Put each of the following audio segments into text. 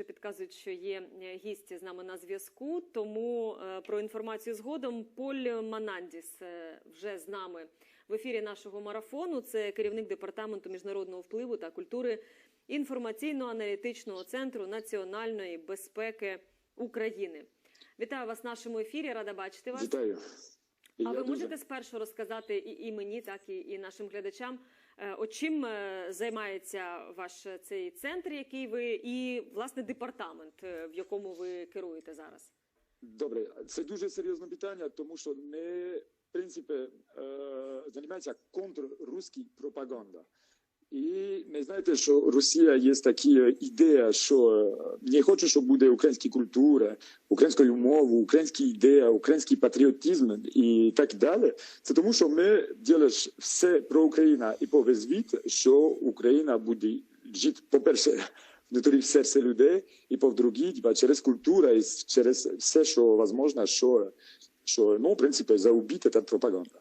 Вже підказують, що є е, гість з нами на зв'язку. Тому е, про інформацію згодом. Поль Манандіс е, вже з нами в ефірі нашого марафону. Це керівник департаменту міжнародного впливу та культури інформаційно-аналітичного центру національної безпеки України. Вітаю вас в нашому ефірі. Рада бачити вас. Вітаю. І А ви дуже- можете спершу розказати і, і мені, так і, і нашим глядачам, о чим е, займається ваш е, цей центр, який ви, і власне департамент, е, в якому ви керуєте зараз? Добре, це дуже серйозне питання, тому що ми, в принципі, е, займаємося контрруською пропагандою. І ми знаєте, що Росія є така ідея, що е, не хоче, щоб буде українська культура, українською мовою, українська ідея, український патріотизм і так далі. Це тому, що ми робимо все про Україну і по весь світ, що Україна буде жити, по-перше, внутрі серця людей, і по-друге, через культуру і через все, що можливо, що, що ну, в принципі, заубити та пропаганда.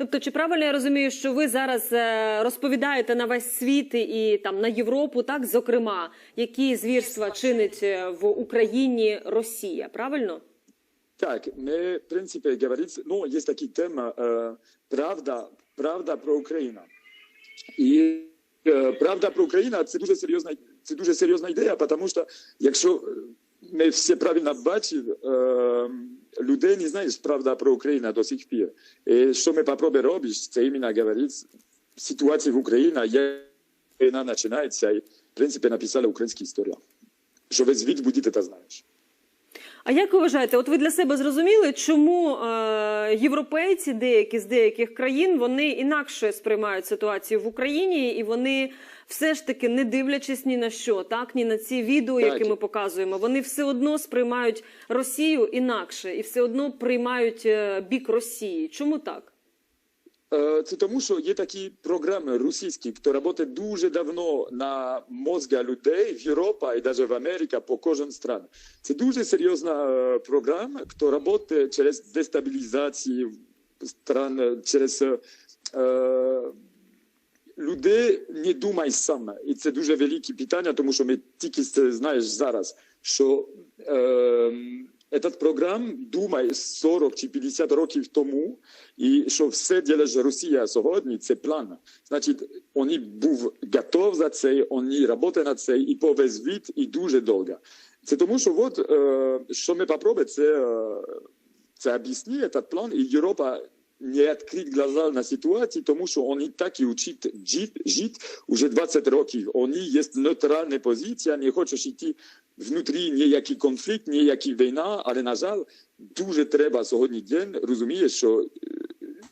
Тобто, чи правильно я розумію, що ви зараз е, розповідаєте на весь світ і там на Європу, так зокрема, які звірства чинить е, в Україні Росія? Правильно? Так, ми, в принципі, говорить, ну, є така тема е, правда, правда про Україну. І правда про Україну це дуже серйозна, це дуже серйозна ідея, тому що якщо ми всі правильно бачимо, е, людей не знають правда про Україну до сих пір. І що ми попробуємо робити, це іменно говорити, ситуація в Україні, як вона починається, і, в принципі, написала українська історія. Що весь світ буде це знаєш. А як ви вважаєте, от ви для себе зрозуміли, чому е, європейці, деякі з деяких країн, вони інакше сприймають ситуацію в Україні, і вони все ж таки, не дивлячись ні на що, так ні на ці відео, які ми показуємо, вони все одно сприймають Росію інакше і все одно приймають е, бік Росії. Чому так? Е, Це тому, що є такі програми російські, які працюють дуже давно на мозга людей в Європі і навіть в Америці по кожен стран. Це дуже серйозна е, програма, яка працює через дестабілізацію стран, через е, е, людей не думай саме. І це дуже велике питання, тому що ми тільки це знаєш зараз, що е, этот програм думає 40 чи 50 років тому, і що все ділить Росія сьогодні, це план. Значить, вони був готов за це, вони працюють над це і по весь світ, і дуже довго. Це тому, що от, е, що ми попробуємо, це, е, це об'яснити, этот план, і Європа не відкрити глаза на ситуацію, тому що вони так і жити, жити уже 20 років. Вони є нейтральна позиція, не хочеш йти внутрі ніякий конфлікт, ніяка війна, але, на жаль, дуже треба сьогодні день розуміє, що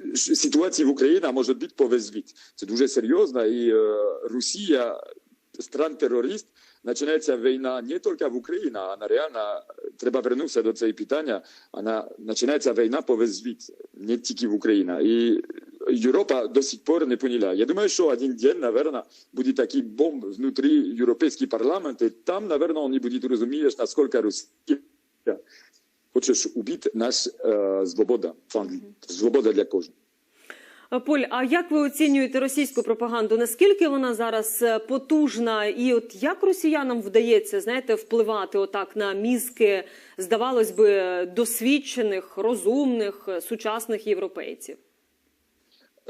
е, ситуація в Україні може бути по. Це дуже серйозно, і е, Росія, стран-терорист, починається війна не тільки в Україні, а на реально, треба вернутися до цього питання, вона починається війна по весь світ, не тільки в Україні. І Європа до сих пор не поняла. Я думаю, що один день, наверное, буде такий бомб внутрі Європейського парламенту, і там, наверное, вони будуть розуміти, наскільки Росія хочеш убити наш е, свобода, свобода для кожного. А, Поль, а як ви оцінюєте російську пропаганду? Наскільки вона зараз е, потужна, і от як росіянам вдається знаєте, впливати отак на мізки, здавалось би, досвідчених, розумних, е, сучасних європейців?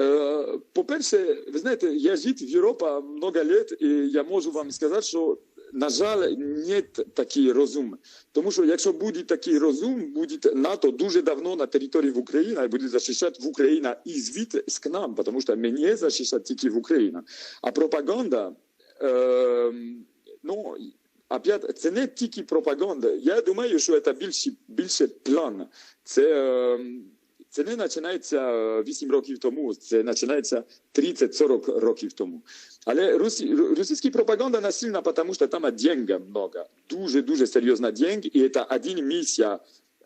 Е, По-перше, ви знаєте, я жив в Європі много лет, і я можу вам сказати, що, на жаль, нет такий розум. Тому що якщо буде такий розум, буде НАТО дуже давно на території в Україні і буде захищати в Україні і звідти з к нам, тому що мені захищати тільки в Україні. А пропаганда, е, ну, опять, це не тільки пропаганда. Я думаю, що це більше, більше план. Це, е, це не починається 8 років тому, це починається 30-40 років тому. Але росі, російська пропаганда насильна, тому що там деньги много. Дуже-дуже серйозна деньги, і це один місія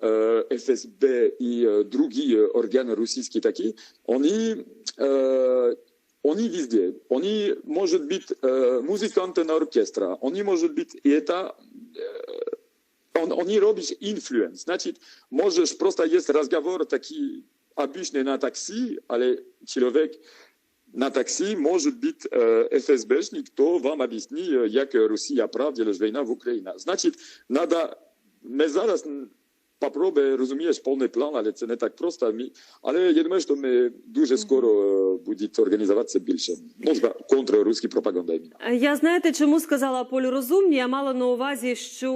е, ФСБ і е, другі органи російські такі, вони, е, вони везде. Вони можуть бути е, музиканти на оркестра, вони можуть бути, і це on, oni robią influence. Значит, możesz, просто есть разговор taki обычный на такси, ale человек на таксі може бути е, ФСБшник, хто вам об'ясніє, як Росія правдила ж війна в Україні. Значить, надо, ми зараз розумієш, повний план, але це не так просто. Але я думаю, що ми дуже скоро е, буде організуватися більше. Контррусська пропаганда. Е, Я знаєте, чому сказала Полю розумні? Я мала на увазі, що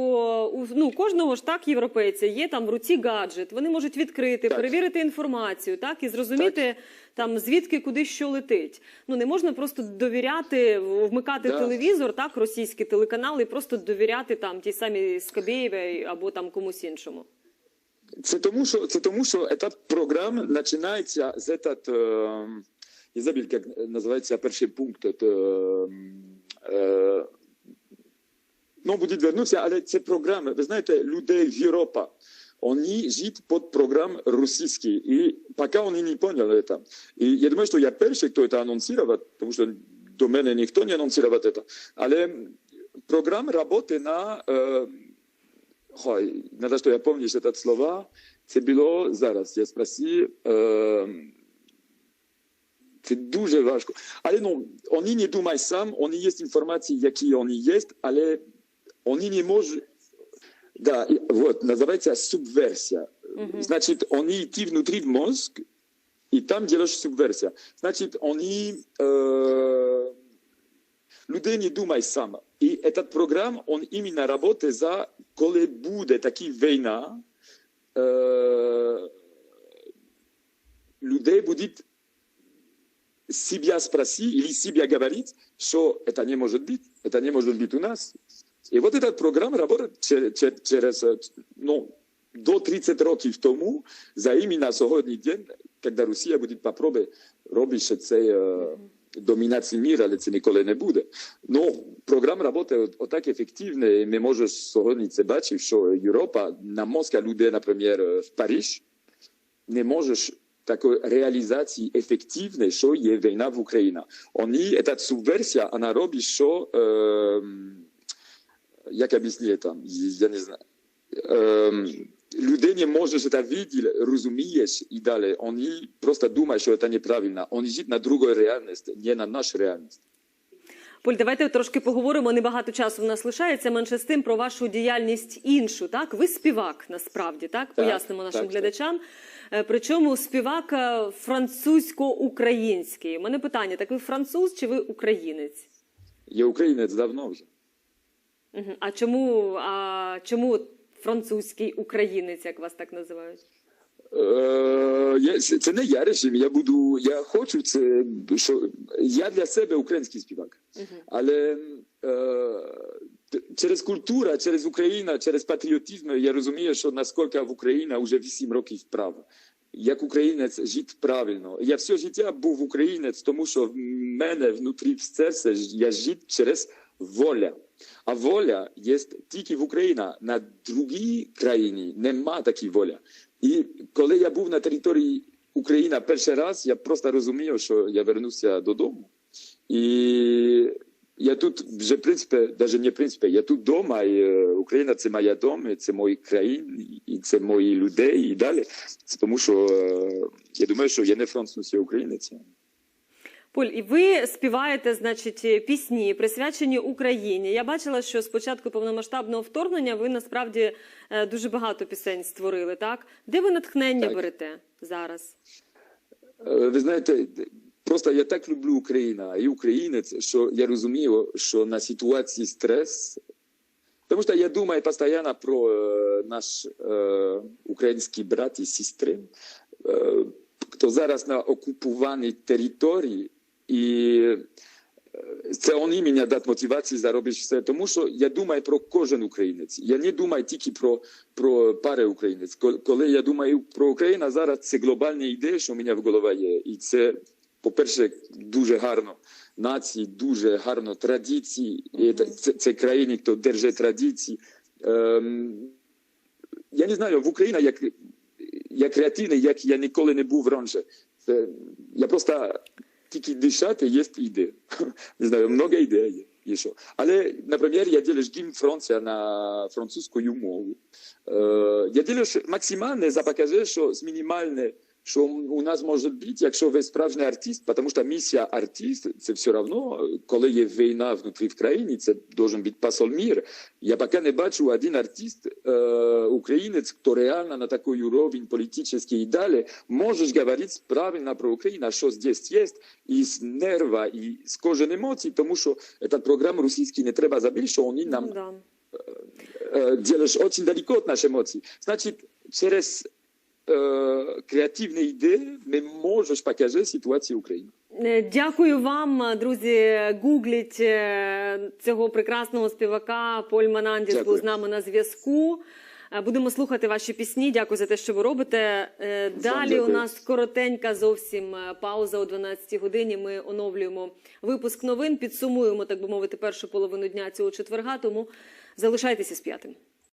у ну кожного ж так європейця є там в руці гаджет. Вони можуть відкрити, Так. перевірити інформацію, так і зрозуміти там звідки куди що летить. Ну не можна просто довіряти, вмикати Да. телевізор, так російський телеканал, і просто довіряти там тій самій Скабєєвій або там комусь іншому. Це тому, що це тому, що етап програм починається з этот, е, я забув, як називається перший пункт. Це, е, е, ну, буде вернутися, але це програми. Ви знаєте, людей в Європі, вони живуть під програм російський, і поки вони не поняли це. І я думаю, що я перший, хто це анонсував, тому що до мене ніхто не анонсував це. Але програма роботи на е, Ой, надо, що я пам'ятаю це слова. Це було зараз. Я спросив. Е, це дуже важко. Але ну, вони не думають сам, вони є інформації, які вони є, але вони не можуть. Да, вот, називається субверсія. Значить, вони йти внутрі в мозг, і там делаешь субверсія. Значить, вони е, людей не думають сам. І этот програм, он іменно работает за, коли буде така війна, е, людей будуть себя спросить или себя говорить, что это не может быть, это не может быть у нас. И вот этот програм работает чер- чер- через, э, ну, до 30 років тому, за іменно сьогодні день, коли Росія буде попробувати робити ще цей е, домінацію міра, але це ніколи не буде. Ну, програма працює отак ефективно, і ми можемо сьогодні це бачити, що Європа, на мозка людей, наприклад, в Париж, не можеш такої реалізації ефективної, що є війна в Україні. Вони, ця субверсія, вона робить, що, е, як об'яснити там, я не знаю, е, людей не може це видіти, розумієш і далі. Вони просто думають, що це неправильно. Вони живуть на другій реальності, не на нашу реальність. Поль, давайте трошки поговоримо. Небагато часу в нас лишається. Менше з тим про вашу діяльність іншу. Так, ви співак насправді так, пояснимо нашим так, так. глядачам. Е, Причому співак е, французько-український. У мене питання: так ви француз чи ви українець? Я українець давно вже. А чому, а чому французький українець, як вас так називають? Е, це не я режим. Я буду, я хочу це, що я для себе український співак. Але е, через культуру, через Україну, через патріотизм я розумію, що наскільки в Україні вже 8 років вправо. Як українець жити правильно. Я все життя був українець, тому що в мене внутрі в серці я жив через воля. А воля є тільки в Україні. На другій країні нема такої волі. І коли я був на території України перший раз, я просто розумів, що я вернуся додому. І я тут вже, в принципі, навіть не в принципі, я тут вдома, і е, Україна це моя дом, і це мої країни, і це мої людей, і далі. Це тому що е, я думаю, що я не француз, я українець. Поль, і ви співаєте, значить, пісні присвячені Україні. Я бачила, що з початку повномасштабного вторгнення ви насправді е, дуже багато пісень створили. Так, де ви натхнення Так. берете зараз? Е, Ви знаєте, просто я так люблю Україну і українець, що я розумію, що на ситуації стрес. Тому що я думаю постійно про е, наш український брат і сестри, е, хто зараз на окупованій території, і це вони мені дадуть мотивацію заробити все. Тому що я думаю про кожен українець. Я не думаю тільки про, про пари українець. Коли- я думаю про Україну, зараз це глобальні ідеї, що у мене в голові є. І це, по-перше, дуже гарно. Нації дуже гарно традиції. І це, це, країни, хто держить традиції. Ем, я не знаю, в Україні як, як креативний, як я ніколи не був раніше. Це, я просто тільки дишати є ідея. Не знаю, много ідей є. є що. Але, наприклад, я делаю гімн Франція на французькою мову. Е, я делаю що максимальне за покаже, що з мінімальне що у нас може бути, якщо ви справжній артист, тому що місія артист це все одно, коли є війна внутрі в країні, це должен бути посол мір. Я поки не бачу один артист, е, українець, хто реально на такий уровень політичний і далі, можеш говорити правильно про Україну, що здесь є, і з нерва, і з кожен емоцій, тому що цей програм російський не треба забути, що вони нам Ну, да. э, делаешь очень далеко от наших эмоций. Значит, через э, креативные идеи мы можешь показать ситуацию Украины. Е, Дякую вам, друзі. Гугліть е, цього прекрасного співака. Поль Манандіс Дякую. був з нами на зв'язку. Е, Будемо слухати ваші пісні. Дякую за те, що ви робите. Е, Далі у дякую. нас коротенька зовсім е, пауза о 12 годині. Ми оновлюємо випуск новин, підсумуємо, так би мовити, першу половину дня цього четверга. Тому залишайтеся з п'ятим.